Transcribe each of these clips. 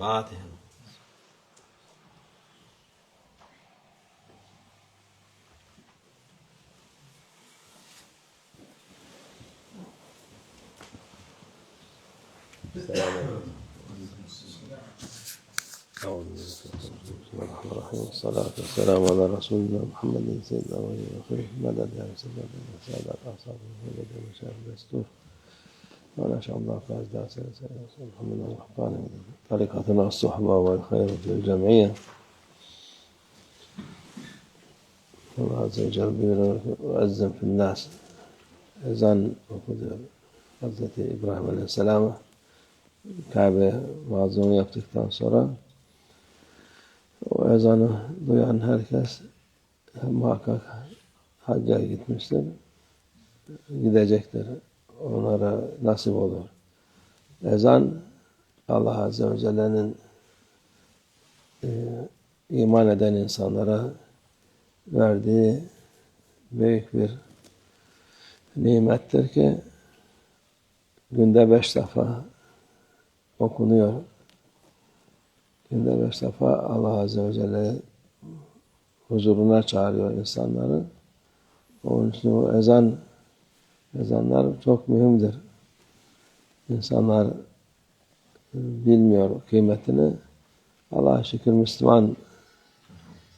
فاتحة السلام الرحمن الرحيم والصلاة والسلام على رسول الله محمد سيدنا الأولين والآخرين مدد يا رسول الله سعد أصحابه مدد المشاهد الدستور وأنا شاء الله فاز درس محمد الرحمن طريقتنا الصحبة والخير في الجمعية الله عز وجل بيقول وأذن في الناس ezan okudu Hazreti İbrahim Aleyhisselam'a Kabe vaazını yaptıktan sonra o ezanı duyan herkes muhakkak hacca gitmiştir. Gidecektir. Onlara nasip olur. Ezan Allah Azze ve Celle'nin e, iman eden insanlara verdiği büyük bir nimettir ki günde beş defa okunuyor. Günde beş defa Allah Azze ve Celle huzuruna çağırıyor insanları. Onun için o ezan ezanlar çok mühimdir. İnsanlar e, bilmiyor kıymetini. Allah'a şükür Müslüman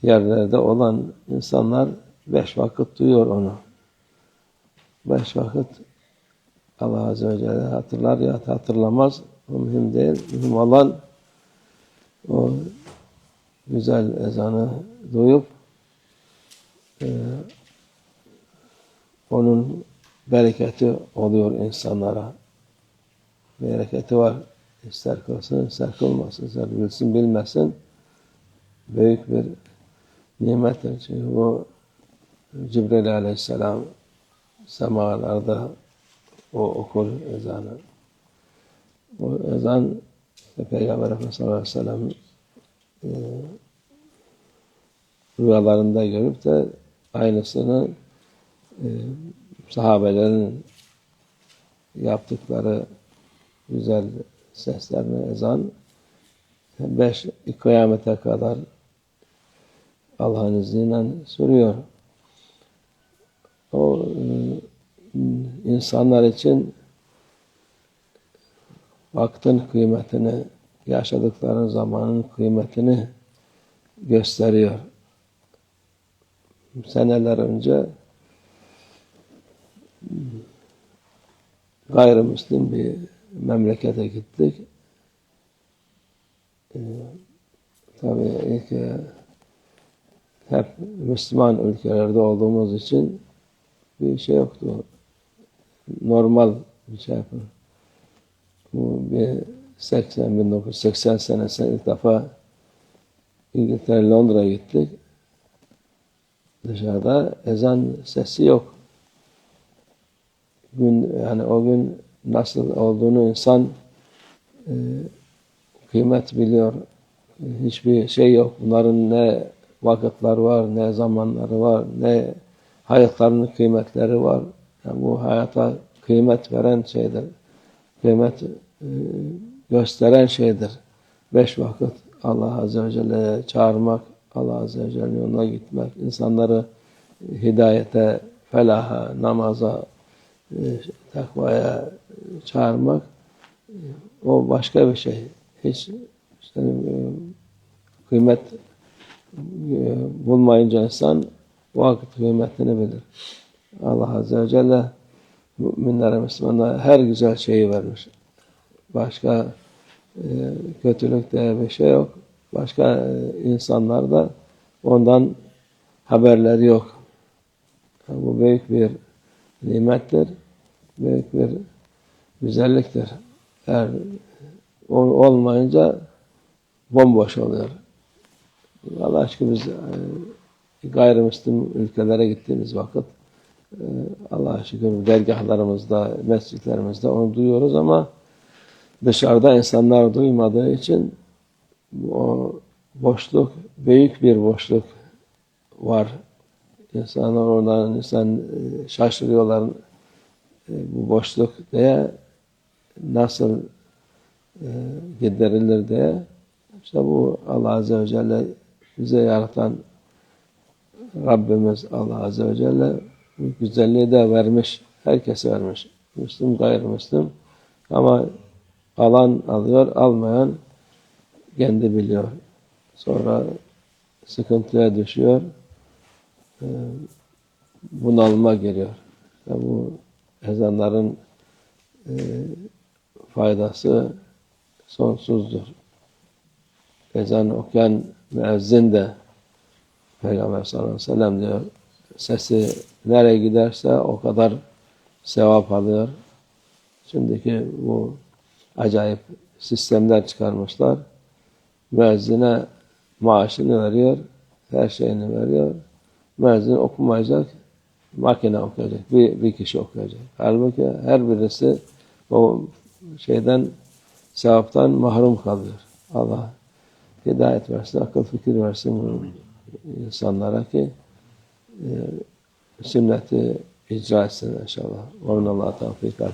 yerlerde olan insanlar beş vakit duyuyor onu. Beş vakit Allah Azze ve Celle hatırlar ya hatırlamaz. O mühim değil. Mühim olan o güzel ezanı duyup e, onun bereketi oluyor insanlara. Bereketi var. İster kılsın, ister kılmasın, ister bilsin, bilmesin. Büyük bir nimettir. Çünkü bu Cibril Aleyhisselam semalarda o okur ezanı. O ezan Peygamber Efendimiz sallallahu e, rüyalarında görüp de aynısını e, sahabelerin yaptıkları güzel seslerini ezan beş kıyamete kadar Allah'ın izniyle sürüyor. O e, insanlar için vaktin kıymetini, yaşadıkları zamanın kıymetini gösteriyor. Seneler önce gayrimüslim bir memlekete gittik. Ee, tabii ilk e, hep Müslüman ülkelerde olduğumuz için bir şey yoktu. Normal bir şey yapın. Bu bir 80, 1980 senesinde ilk defa İngiltere, Londra'ya gittik. Dışarıda ezan sesi yok. Gün yani o gün nasıl olduğunu insan e, kıymet biliyor. Hiçbir şey yok. Bunların ne vakitler var, ne zamanları var, ne hayatlarının kıymetleri var. Yani bu hayata kıymet veren şeydir. Kıymet e, gösteren şeydir. Beş vakit Allah Azze ve Celle'ye çağırmak, Allah Azze ve Celle'nin yoluna gitmek, insanları hidayete, felaha, namaza, e, takvaya çağırmak e, o başka bir şey. Hiç işte, e, kıymet bulmayınca insan vakit kıymetini bilir. Allah Azze ve Celle müminlere, Müslümanlara her güzel şeyi vermiş. Başka e, kötülük diye bir şey yok. Başka e, insanlar da ondan haberleri yok. Bu büyük bir nimettir. Büyük bir güzelliktir. Eğer o olmayınca bomboş oluyor. Allah aşkına biz e, gayrimüslim ülkelere gittiğimiz vakit e, Allah'a şükür dergahlarımızda, mescitlerimizde onu duyuyoruz ama dışarıda insanlar duymadığı için o boşluk, büyük bir boşluk var. İnsanlar oradan insan e, şaşırıyorlar bu boşluk diye nasıl giderilir diye İşte bu Allah Azze ve Celle bize yaratan Rabbimiz Allah Azze ve Celle bu güzelliği de vermiş. Herkese vermiş. Müslüm gayrimüslim. Ama alan alıyor, almayan kendi biliyor. Sonra sıkıntıya düşüyor. Ee, Bunalıma giriyor. İşte bu ezanların e, faydası sonsuzdur. Ezan okuyan müezzin de Peygamber sallallahu aleyhi ve sellem diyor sesi nereye giderse o kadar sevap alıyor. Şimdiki bu acayip sistemler çıkarmışlar. Müezzine maaşını veriyor, her şeyini veriyor. Müezzin okumayacak, makine okuyacak, bir, bir kişi okuyacak. Halbuki her birisi o şeyden, sevaptan mahrum kalıyor. Allah hidayet versin, akıl fikir versin insanlara ki e, sünneti icra etsin inşallah. Onun Allah tevfik. El